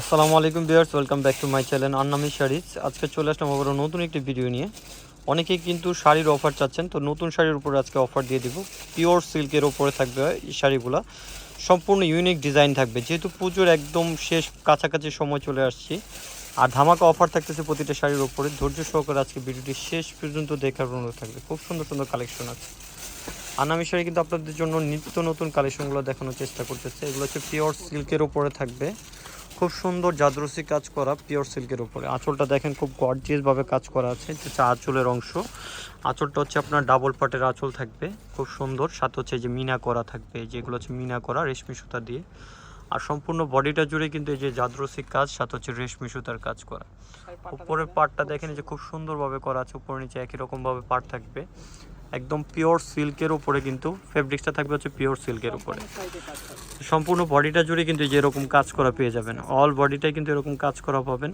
আসসালামু আলাইকুম viewers, welcome back to my channel Annami sarees. আজকে চলে আসলাম আবারও নতুন একটি ভিডিও নিয়ে। অনেকেই কিন্তু শাড়ির অফার চাচ্ছেন, তো নতুন শাড়ির উপরে আজকে অফার দিয়ে দিব। পিওর সিল্কের উপরে থাকবে এই শাড়িগুলো। সম্পূর্ণ ইউনিক ডিজাইন থাকবে। যেহেতু পুজোর একদম শেষ কাছাকাছি সময় চলে আসছি, আর ধামাকা অফার থাকতেছে প্রতিটা শাড়ির উপরে, ধৈর্য সহকারে আজকে ভিডিওটি শেষ পর্যন্ত দেখার অনুরোধ থাকবে। খুব সুন্দর সুন্দর কালেকশন আছে। আনামি শাড়ি কিন্তু আপনাদের জন্য নিত্য নতুন কালেকশনগুলো দেখানোর চেষ্টা করতেছে। এগুলো হচ্ছে পিওর সিল্কের উপরে থাকবে। খুব সুন্দর জাদরসি কাজ করা পিওর সিল্কের উপরে। আঁচলটা দেখেন খুব গর্জিয়াস ভাবে কাজ করা আছে। এটা হচ্ছে আঁচলের অংশ। আঁচলটা হচ্ছে আপনার ডাবল পাটের আঁচল থাকবে। খুব সুন্দর। সাথে হচ্ছে এই যে মিনা করা থাকবে। যেগুলো হচ্ছে মিনা করা রেশমি সুতা দিয়ে। আর সম্পূর্ণ বডিটা জুড়ে কিন্তু এই যে জাদরসি কাজ সাথে হচ্ছে রেশমি সুতার কাজ করা। উপরের পাটটা দেখেন এই যে খুব সুন্দরভাবে করা আছে। উপরে নিচে একই রকমভাবে পাট থাকবে। একদম পিওর সিল্কের উপরে কিন্তু ফেব্রিক্সটা থাকবে হচ্ছে পিওর সিল্কের উপরে। সম্পূর্ণ বডিটা জুড়ে কিন্তু এই যে এরকম কাজ করা পেয়ে যাবেন। অল বডিটাই কিন্তু এরকম কাজ করা পাবেন।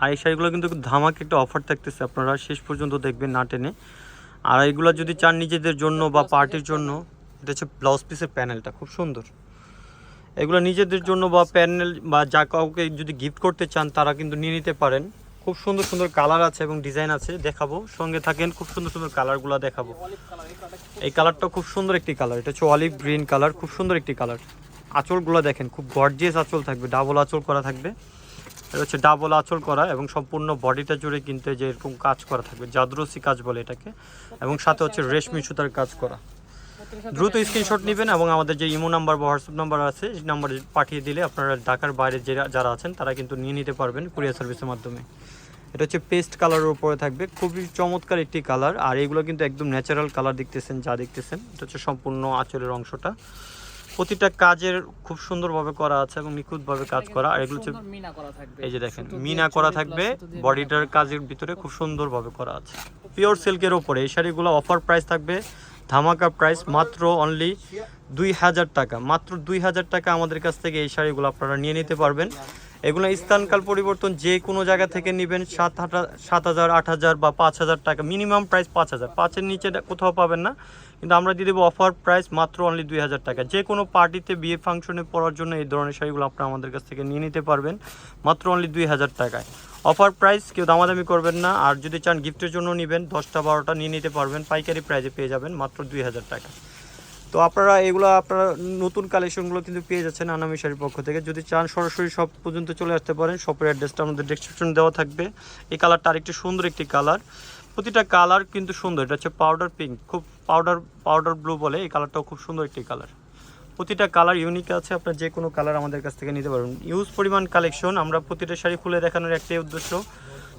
আর এই শাড়িগুলো কিন্তু ধামাকে একটা অফার থাকতেছে আপনারা শেষ পর্যন্ত দেখবেন না টেনে। আর এইগুলো যদি চান নিজেদের জন্য বা পার্টির জন্য এটা হচ্ছে ব্লাউজ পিসের প্যানেলটা খুব সুন্দর। এগুলো নিজেদের জন্য বা প্যানেল বা যা কাউকে যদি গিফট করতে চান তারা কিন্তু নিয়ে নিতে পারেন। খুব সুন্দর সুন্দর কালার আছে এবং ডিজাইন আছে, দেখাবো। সঙ্গে থাকেন, খুব সুন্দর সুন্দর কালারগুলো দেখাবো। এই কালারটা খুব সুন্দর একটি কালার। এটা হচ্ছে অলিভ গ্রিন কালার, খুব সুন্দর একটি কালার। আঁচলগুলো দেখেন, খুব গর্জিয়াস আঁচল থাকবে ডাবল আঁচল করা থাকবে। এটা হচ্ছে ডাবল আঁচল করা এবং সম্পূর্ণ বডিটা জুড়ে কিন্তু যে এরকম কাজ করা থাকবে, জাদরসি কাজ বলে এটাকে। এবং সাথে হচ্ছে রেশমি সুতার কাজ করা। দ্রুত স্ক্রিনশট নেবেন এবং আমাদের যে ইমো নাম্বার বা হোয়াটসঅ্যাপ নাম্বার আছে সেই নাম্বারে পাঠিয়ে দিলে আপনারা ঢাকার বাইরে যে যারা আছেন তারা কিন্তু নিয়ে নিতে পারবেন কুরিয়ার সার্ভিসের মাধ্যমে। এটা হচ্ছে পেস্ট কালারের উপরে থাকবে খুবই চমৎকার একটি কালার আর এগুলো কিন্তু একদম ন্যাচারাল কালার দেখতেছেন যা দেখতেছেন এটা হচ্ছে সম্পূর্ণ আঁচলের অংশটা। প্রতিটা কাজের খুব সুন্দরভাবে করা আছে এবং নিখুঁতভাবে কাজ করা আর এগুলো হচ্ছে সুন্দর মিনা করা থাকবে। এই যে দেখেন মিনা করা থাকবে বডিটার কাজের ভিতরে খুব সুন্দরভাবে করা আছে। পিওর সিল্কের ওপরে এই শাড়িগুলো অফার প্রাইস থাকবে ধামাকা প্রাইস মাত্র অনলি দুই হাজার টাকা। মাত্র দুই হাজার টাকা আমাদের কাছ থেকে এই শাড়িগুলো আপনারা নিয়ে নিতে পারবেন। এগুলো স্থানকাল পরিবর্তন যে কোনো জায়গা থেকে নেবেন সাত হাজার সাত হাজার, আট হাজার বা পাঁচ হাজার টাকা। মিনিমাম প্রাইস পাঁচ হাজার। পাঁচের নিচে কোথাও পাবেন না। কিন্তু আমরা দিয়ে দেবো অফার প্রাইস মাত্র অনলি দুই হাজার টাকা। যে কোনো পার্টিতে বিয়ে ফাংশনে পড়ার জন্য এই ধরনের শাড়িগুলো আপনারা আমাদের কাছ থেকে নিয়ে নিতে পারবেন। মাত্র অনলি দুই হাজার টাকায়। অফার প্রাইস কেউ দামাদামি করবেন না। আর যদি চান গিফটের জন্য নেবেন, দশটা, বারোটা নিয়ে নিতে পারবেন। পাইকারি প্রাইসে পেয়ে যাবেন মাত্র দুই হাজার টাকা। তো আপনারা এগুলো আপনারা নতুন কালেকশনগুলো কিন্তু পেয়ে যাচ্ছেন আনামি শাড়ির পক্ষ থেকে। যদি চান সরাসরি সব পর্যন্ত চলে আসতে পারেন, শপের অ্যাড্রেসটা আমাদের ডেসক্রিপশন দেওয়া থাকবে। এই কালারটা আরেকটি সুন্দর একটি কালার প্রতিটা কালার কিন্তু সুন্দর, এটা হচ্ছে পাউডার পিঙ্ক খুব পাউডার পাউডার ব্লু বলে, এই কালারটাও খুব সুন্দর একটি কালার প্রতিটা কালার ইউনিক আছে, আপনার যে কোনো কালার আমাদের কাছ থেকে নিতে পারবেন। ইউজ পরিমাণ কালেকশন আমরা প্রতিটা শাড়ি খুলে দেখানোর একটাই উদ্দেশ্য।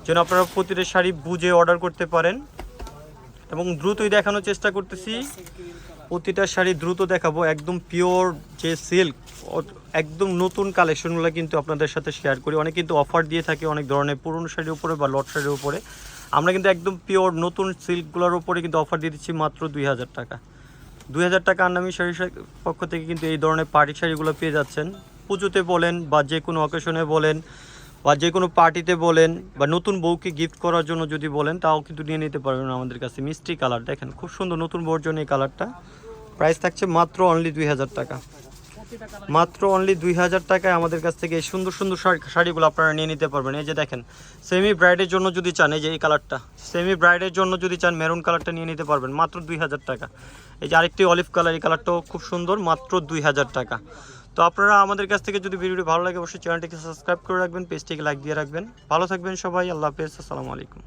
যেন আপনারা প্রতিটা শাড়ি বুঝে অর্ডার করতে পারেন। এবং দ্রুতই দেখানোর চেষ্টা করতেছি। প্রতিটা শাড়ি দ্রুত দেখাবো, একদম পিওর যে সিল্ক একদম নতুন কালেকশনগুলো কিন্তু আপনাদের সাথে শেয়ার করি। অনেক কিন্তু অফার দিয়ে থাকে অনেক ধরনের, পুরনো শাড়ির উপরে বা লট শাড়ির উপরে। আমরা কিন্তু একদম পিওর নতুন সিল্কগুলোর উপরে কিন্তু অফার দিয়ে দিচ্ছি মাত্র দুই হাজার টাকা। দুই হাজার টাকা আন্নামি শাড়ির পক্ষ থেকে কিন্তু এই ধরনের পার্টি শাড়িগুলো পেয়ে যাচ্ছেন। পুজোতে বলেন বা যে কোনো অকেশনে বলেন বা যে কোনো পার্টিতে বলেন বা নতুন বউকে গিফট করার জন্য যদি বলেন, তাও কিন্তু নিয়ে নিতে পারবেন আমাদের কাছে মিষ্টি কালার দেখেন খুব সুন্দর নতুন বউর জন্য এই কালারটা। প্রাইস থাকছে মাত্র অনলি দুই হাজার টাকা। মাত্র অনলি দুই হাজার টাকায় আমাদের কাছ থেকে এই সুন্দর সুন্দর শাড়ি শাড়িগুলো আপনারা নিয়ে নিতে পারবেন। এই যে দেখেন সেমি ব্রাইডের জন্য যদি চান, এই যে এই কালারটা সেমি ব্রাইডের জন্য যদি চান মেরুন কালারটা নিয়ে নিতে পারবেন, মাত্র দুই হাজার টাকা। এই যে আরেকটি অলিভ কালার এই কালারটাও খুব সুন্দর, মাত্র দুই হাজার টাকা। তো আপনারা আমাদের কাছ থেকে যদি ভিডিওটি ভালো লাগে, অবশ্যই চ্যানেলটিকে সাবস্ক্রাইব করে রাখবেন, পেজটিকে লাইক দিয়ে রাখবেন। ভালো থাকবেন সবাই, আল্লাহ হাফেজ, আসসালামু আলাইকুম।